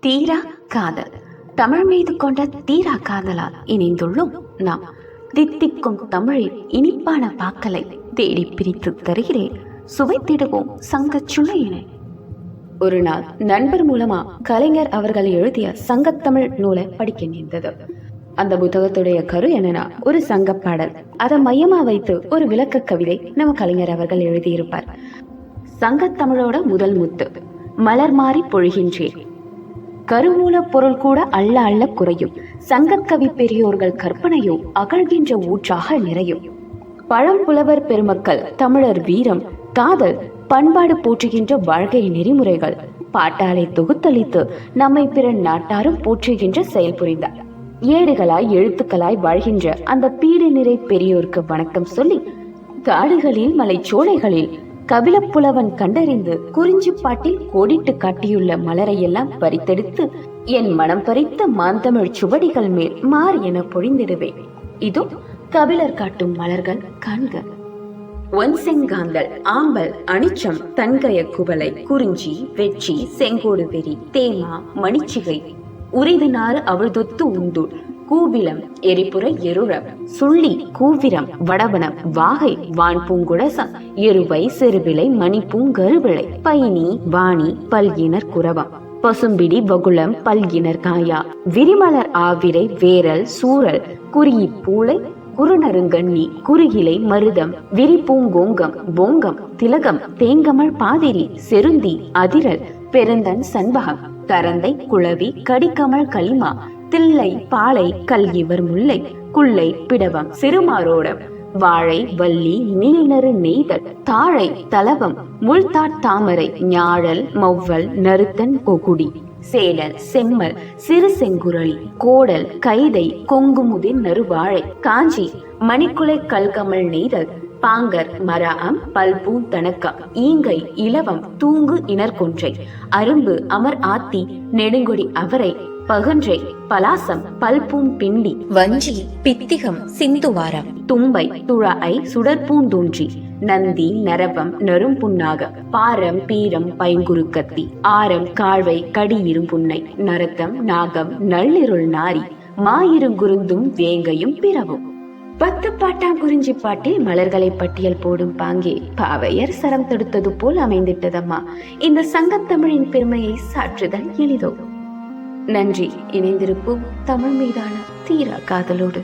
தீரா காதல். தமிழ் மீது கொண்ட தீரா காதலால் இணைந்துள்ளோம் நாம். தித்திக்கும் தமிழில் இனிப்பான பாக்கலை தேடி பிரித்து தருகிறேன். சுவைத்திடுவோம் சங்க சுளையினை ஒரு நாள் நண்பர் மூலமா கலைஞர் அவர்கள் எழுதிய சங்கத்தமிழ் நூலை படிக்க நேர்ந்தது. அந்த புத்தகத்துடைய கரு என்னன்னா ஒரு சங்கப் பாடல். அதை மையமா வைத்து ஒரு விளக்க கவிதை நம்ம கலைஞர் அவர்கள் எழுதியிருப்பார். சங்கத்தமிழோட முதல் முத்து மலர் மாறி பொழிகின்றேன். கருமூலப் பொருள் கூட அள்ள அள்ள குறையும். சங்கக்கவி பெரியோர்கள் கற்பனையோ அகழ்கின்ற ஊற்றாக நிறையும். பழம்புலவர் பெருமக்கள் தமிழர் வீரம் காதல் பண்பாடு போற்றுகின்ற வாழ்க்கை நெறிமுறைகள் பாட்டாளை தொகுத்தளித்து நம்மை பிற நாட்டாரும் போற்றுகின்ற செயல் புரிந்தார். ஏடுகளாய் எழுத்துக்களாய் வாழ்கின்ற அந்த பீடு நிறை பெரியோருக்கு வணக்கம் சொல்லி காடுகளில் மலைச்சோலைகளில் கபிலப்புலவன் கண்டறிந்து குறிஞ்சி பாட்டில் கோடிட்டு காட்டியுள்ள மலரையெல்லாம் பறித்தெடுத்து என் மனம் பறித்த மாந்தமிழ் சுவடிகள் மேல் மார் என பொழிந்திடுவேன். இதோ கபிலர் காட்டும் மலர்கள் காண்க. ஒன் செங்காந்தல் ஆம்பல் அனிச்சம் தன்கய குவளை குறிஞ்சி வெற்றி செங்கோடு வெறி தேமா மணிச்சிகை உரிது நாறு அவழ்தொத்து உந்தூர் கூவிளம் எரிபுற எருழம் சுள்ளி கூவிரம் வடவனம் வாகை வான் பூங்குடசம் எருவை செருவிலை மணிப்பூங்கருவிளை பயணி வாணி பல்கினர் குரவம் பசும்பிடி வகுளம் பல்கினர் காயா. விரிமலர் ஆவிரை வேரல் சூரல். குறியி பூளை குறுநருங்கண்ணி. குறுகிலை மருதம். விரிப்பூங்கோங்கம் போங்கம் திலகம். தேங்கமல் பாதிரி செருந்தி அதிரல். பெருந்தன் சண்பகம். தரந்தை குளவி கடிக்கமல் களிமா தில்லை பாலை கல்கிவர் முல்லை குள்ளை பிடவம் சிறுமாரோடம் வாழை வள்ளி நீள்நறு நெய்தல் தாழை தலவம் முள்தாட் தாமரை ஞாழல் மௌவல் நறுத்தன் கொகுடி சேடல் செம்மல் சிறு செங்குரளி கோடல் கைதை கொங்குமுதிர் நறுவாழை காஞ்சி மணிக்குலை கல்கமல் நெய்தல் பாங்கர் மராம் பல்பூ தனக்கம் ஈங்கை இலவம் தூங்கு இனர்கொன்றை அரும்பு அமர் ஆத்தி நெடுங்கொடி அவரை பகன்றை பலாசம் பல்பூம் பிண்டி வஞ்சி பித்திகம் சிந்துவாரம் தும்பை துழாய் சுடற்பூந்தூன்றி நந்தி நரவம் புண்ணாக பாரம் பீரம் பைங்குறுக்கத்தி ஆரம் காழ்வை கடியிரும் புன்னை நரத்தம் நாகம் நள்ளிருள் நாரி மாயிருங்குருந்தும் வேங்கையும் பிறவும். பத்து பாட்டாம் குறிஞ்சி பாட்டில் மலர்களை பட்டியல் போடும் பாங்கே. பாவையர் சரம் தடுத்தது போல் அமைந்திட்டதம்மா. இந்த சங்கத்தமிழின் பெருமையை சாற்றுதல் எளிதோ. நன்றி இணைந்திருப்போம் தமிழ் மீதான தீரா காதலோடு.